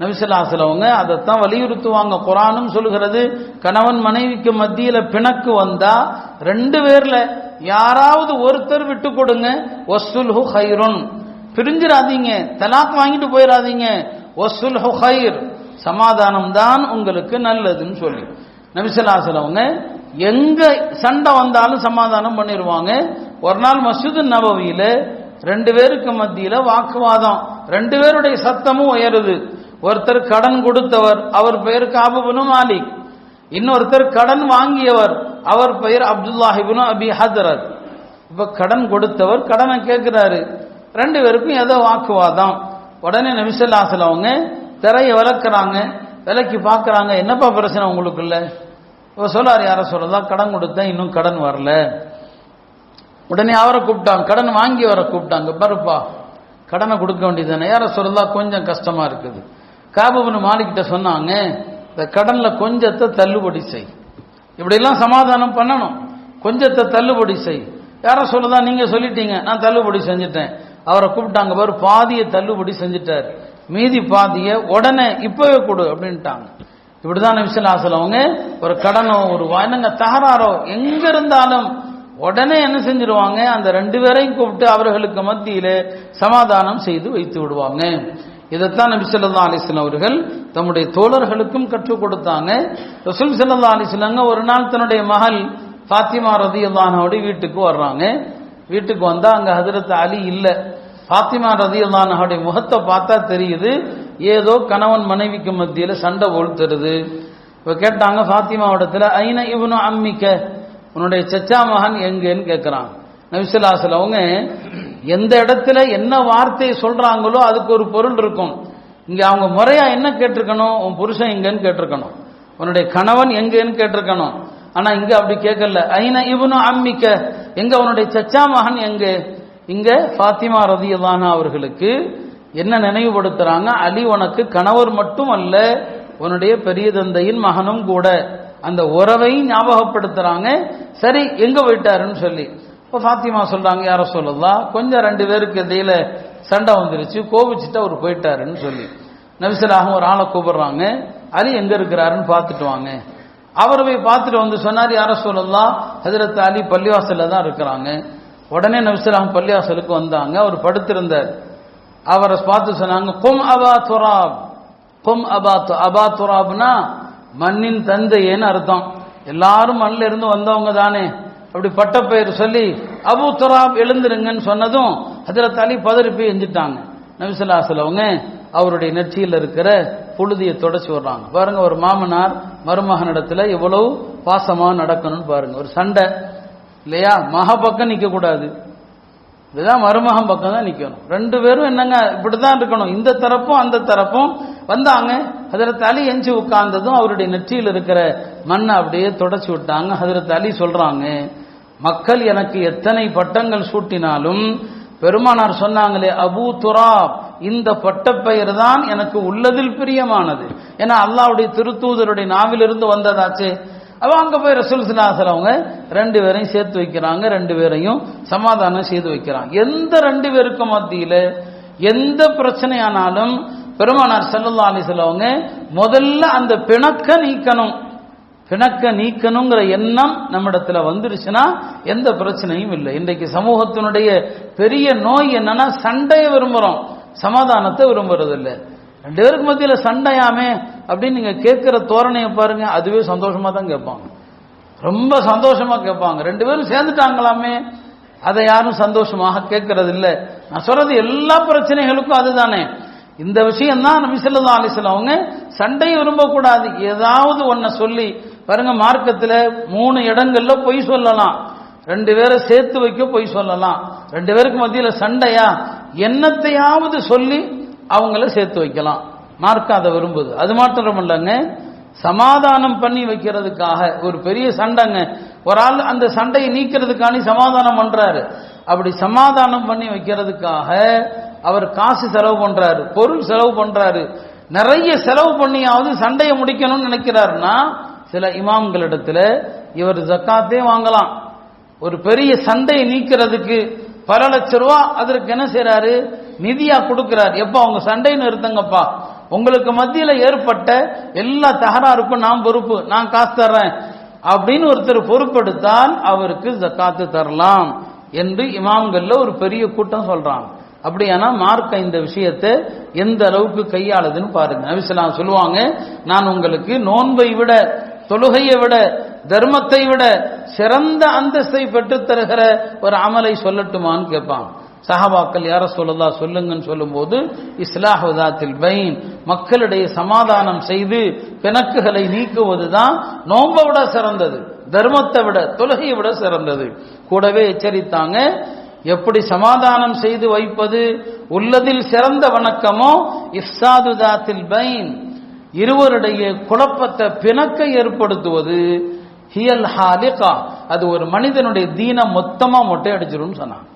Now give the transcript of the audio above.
நபிசல்லாசலவங்க அதைத்தான் வலியுறுத்துவாங்க. குரானும் சொல்லுகிறது கணவன் மனைவிக்கு மத்தியில் பிணக்கு வந்தா ரெண்டு பேர்ல யாராவது ஒருத்தர் விட்டு கொடுங்க. ஒசுல்ஹு ஹைருன் பிரிஞ்சிடாதீங்க தலாக் வாங்கிட்டு போயிடாதீங்க ஒசுல்ஹு ஹைர் சமாதானம் தான் உங்களுக்கு நல்லதுன்னு சொல்லி. நபிசல்லாசலவங்க எங்க சண்டை வந்தாலும் சமாதானம் பண்ணிடுவாங்க ஒரு நாள் மசூது நபவியில ரெண்டு பேருக்கு மத்தியில வாக்குவாதம். ரெண்டு பேருடைய சத்தமும் உயருது. ஒருத்தர் கடன் கொடுத்தவர் அவர் பெயர் காபுபனு மாலிக். இன்னொருத்தர் கடன் வாங்கியவர் அவர் பெயர் அப்துல்லாஹிபுனு அபி ஹதரத் இப்ப கடன் கொடுத்தவர் கடனை கேட்கிறாரு. ரெண்டு பேருக்கும் ஏதோ வாக்குவாதம். உடனே நபிசல்லாசல அவங்க திரையை விளக்குறாங்க விலைக்கு பார்க்குறாங்க என்னப்பா பிரச்சனை உங்களுக்குள்ள? இப்போ சொல்லாரு யார சொல்லதா கடன் கொடுத்தேன் இன்னும் கடன் வரல. உடனே அவரை கூப்பிட்டாங்க கடன் வாங்கி அவரை கூப்பிட்டாங்க. பருப்பா கடனை கொடுக்க வேண்டியதானே யார சொல்லதா கொஞ்சம் கஷ்டமா இருக்குது. காபுபனு மாலிக்கிட்ட சொன்னாங்க இந்த கடனில் கொஞ்சத்தை தள்ளுபடி செய். இப்படியெல்லாம் சமாதானம் பண்ணணும். கொஞ்சத்தை தள்ளுபடி செய். யாரோ சொல்லதான் நீங்க சொல்லிட்டீங்க நான் தள்ளுபடி செஞ்சுட்டேன். அவரை கூப்பிட்டாங்க பாரு பாதியை தள்ளுபடி செஞ்சுட்டார். மீதி பாதியை உடனே இப்பவே கொடு அப்படின்ட்டாங்க. இப்படிதான் நபிசல்லாசல் அவங்க ஒரு கடனோ ஒரு என்னங்க தகராறோ? எங்க இருந்தாலும் உடனே என்ன செஞ்சிருவாங்க? அந்த ரெண்டு பேரையும் கூப்பிட்டு அவர்களுக்கு மத்தியிலே சமாதானம் செய்து வைத்து விடுவாங்க. இதைத்தான் நபி சொல்லா அலிஸ்லாம் அவர்கள் தம்முடைய தோழர்களுக்கும் கற்றுக் கொடுத்தாங்க. ரசூல் சல்லா அலிஸ்லாங்க ஒரு நாள் தன்னுடைய மகள் ஃபாத்திமா ரதி அல்லானோடு வீட்டுக்கு வர்றாங்க. வீட்டுக்கு வந்தா அங்க ஹதரத் அலி இல்ல. ஃபாத்திமா ரதி அல்லானோடைய முகத்தை பார்த்தா தெரியுது. ஏதோ கணவன் மனைவிக்கு மத்தியில சண்டை ஒழுத்துறது. இப்ப கேட்டாங்க ஃபாத்திமாவிடத்துல ஐன இவனு அம்மிக்க? உன்னுடைய சச்சா மகன் எங்கேன்னு கேட்கிறான் நபிசுல்லாசல் அவங்க எந்த இடத்துல என்ன வார்த்தையை சொல்றாங்களோ அதுக்கு ஒரு பொருள் இருக்கும். இங்க அவங்க முறையா என்ன கேட்டிருக்கணும்? உன் புருஷன் எங்கன்னு கேட்டிருக்கணும். உன்னுடைய கணவன் எங்கன்னு கேட்டிருக்கணும். ஆனா இங்க அப்படி கேட்கல. ஐன இவனு அம்மிக்க? எங்க உன்னுடைய சச்சா மகன் எங்க? இங்க ஃபாத்திமா ரதியல்லானா அவர்களுக்கு என்ன நினைவுபடுத்துறாங்க? அலி உனக்கு கணவர் மட்டும் அல்ல உன்னுடைய பெரிய தந்தையின் மகனும் கூட. அந்த உறவை ஞாபகப்படுத்துறாங்க. சரி எங்க போயிட்டாருன்னு சொல்லி. இப்போ ஃபாத்திமா சொல்றாங்க யார சொல்லலாம் கொஞ்சம் ரெண்டு பேருக்கு இடையில சண்டை வந்துருச்சு கோபிச்சுட்டு அவர் போயிட்டாருன்னு சொல்லி. நபிசலாகும் ஒரு ஆளை கூப்பிடுறாங்க அலி எங்க இருக்கிறாருன்னு பார்த்துட்டு வாங்க. அவர் போய் பார்த்துட்டு வந்து சொன்னார் யாரோ சொல்லலாம் ஹசரத் அலி பள்ளிவாசல்ல தான் இருக்கிறாங்க. உடனே நபிசலாகும் பள்ளிவாசலுக்கு வந்தாங்க அவர் படுத்திருந்தார். அவரை பார்த்து சொன்னாங்க கொம் அபா துராப் கொம் அபா அபா துராப்னா மண்ணின் தந்தையேன்னு அர்த்தம். எல்லாரும் மண்ணில் இருந்து வந்தவங்க தானே. அப்படி பட்டப்பெயர் சொல்லி அபு துராப் எழுந்துருங்கன்னு சொன்னதும் ஹஜரத் அலி பதறி போய் எஞ்சிட்டாங்க நபிசல்லாசல் அவங்க அவருடைய நெற்றியில் இருக்கிற புழுதியை தொடச்சி விடுறாங்க. பாருங்க ஒரு மாமனார் மருமகனிடத்துல எவ்வளவு பாசமாக நடக்கணும்னு பாருங்க. ஒரு சண்டை இல்லையா? மக பக்கம் நிற்கக்கூடாது இதுதான் மருமகம் பக்கம் தான் நிற்கணும் ரெண்டு பேரும் என்னங்க இப்படிதான் இருக்கணும். இந்த தரப்பும் அந்த தரப்பும் வந்தாங்க. ஹதரத் அலி எஞ்சி உட்கார்ந்ததும் அவருடைய நெற்றியில் இருக்கிற மண்ணை அப்படியே தொடச்சி விட்டாங்க. ஹதரத் அலி சொல்றாங்க மக்கள் எனக்கு எத்தனை பட்டங்கள் சூட்டினாலும் பெருமானார் சொன்னாங்களே அபூ துராப் இந்த பட்டப்பெயர் தான் எனக்கு உள்ளதில் பிரியமானது. ஏன்னா அல்லாவுடைய திருத்தூதருடைய நாவிலிருந்து வந்ததாச்சே. அவன் அங்க போய் ரசூல் சிலாசல் அவங்க ரெண்டு பேரையும் சேர்த்து வைக்கிறாங்க ரெண்டு பேரையும் சமாதானம் செய்து வைக்கிறாங்க. எந்த ரெண்டு பேருக்கும் மத்தியில எந்த பிரச்சனையானாலும் பெருமானார் செல்லல்லா அலிசல் அவங்க முதல்ல அந்த பிணக்க நீக்கணும். பிணக்க நீக்கணுங்கிற எண்ணம் நம்மிடத்துல வந்துருச்சுன்னா எந்த பிரச்சனையும் இல்லை. இன்றைக்கு சமூகத்தினுடைய பெரிய நோய் என்னன்னா சண்டையை விரும்புகிறோம் சமாதானத்தை விரும்புறது இல்லை ரெண்டு பேருக்கு மத்தியில் சண்டையாமே அப்படின்னு நீங்கள் கேட்குற தோரணையை பாருங்க அதுவே சந்தோஷமாக தான் கேட்பாங்க. ரொம்ப சந்தோஷமாக கேட்பாங்க. ரெண்டு பேரும் சேர்ந்துட்டாங்களாமே அதை யாரும் சந்தோஷமாக கேட்கறது இல்லை நான் சொல்றது எல்லா பிரச்சனைகளுக்கும் அதுதானே. இந்த விஷயம் தான் நபி சொல்லா அலிஸ்லாம் அவங்க சண்டையை விரும்பக்கூடாது. ஏதாவது ஒன்ன சொல்லி பாருங்க மார்க்கத்தில் மூணு இடங்கள்ல பொய் சொல்லலாம். ரெண்டு பேரை சேர்த்து வைக்க பொய் சொல்லலாம். ரெண்டு பேருக்கு மத்தியில் சண்டையா? என்னத்தையாவது சொல்லி அவங்கள சேர்த்து வைக்கலாம். மார்க்கம் அதை விரும்புது. அது மாத்திரம் இல்லைங்க சமாதானம் பண்ணி வைக்கிறதுக்காக ஒரு பெரிய சண்டைங்க. ஒரு ஆள் அந்த சண்டையை நீக்கிறதுக்காண்டி சமாதானம் பண்றாரு. அப்படி சமாதானம் பண்ணி வைக்கிறதுக்காக அவர் காசு செலவு பண்றாரு பொருள் செலவு பண்றாரு. நிறைய செலவு பண்ணியாவது சண்டையை முடிக்கணும்னு நினைக்கிறாருன்னா சில இமாம்களிடத்துல இவர் ஜக்காத்தே வாங்கலாம். ஒரு பெரிய சந்தை நீக்கிறதுக்கு பல லட்ச ரூபா அதற்கு என்ன செய்யறாரு நிதியா கொடுக்கிறார். எப்ப? அவங்க சண்டை நிறுத்துங்கப்பா உங்களுக்கு மத்தியில் ஏற்பட்ட எல்லா தகராறுக்கும் நான் பொறுப்பு. நான் காசு தர்றேன். அப்படின்னு ஒருத்தர் பொறுப்பெடுத்தால் அவருக்கு ஜக்காத்து தரலாம் என்று இமாம்கள்ல ஒரு பெரிய கூட்டம் சொல்றாங்க. அப்படியானா மார்க்க இந்த விஷயத்தை எந்த அளவுக்கு கையாளுதுன்னு பாருங்க. நபிசலாம் சொல்லுவாங்க நான் உங்களுக்கு நோன்பை விட தொழுகையை விட தர்மத்தை விட சிறந்த அந்தஸ்தை பெற்றுத் தருகிற ஒரு அமலை சொல்லட்டுமான்னு கேட்பான். சஹாபாக்கள் யார சொல்லதா சொல்லுங்கன்னு சொல்லும்போது இஸ்லாஹுதாத்தில் பைன் மக்களிடையே சமாதானம் செய்து பிணக்குகளை நீக்குவதுதான் நோன்பை விட சிறந்தது தர்மத்தை விட தொழுகையை விட சிறந்தது. கூடவே எச்சரித்தாங்க எப்படி சமாதானம் செய்து வைப்பது உள்ளதில் சிறந்த வணக்கமோ இஃப்சாதுதாத்தில் பைன். இருவருடைய குழப்பத்தை பிணக்கை ஏற்படுத்துவது ஹியல் ஹாலிகா. அது ஒரு மனிதனுடைய தீனம் மொத்தமா மொட்டை அடிச்சிடும் சொன்னான்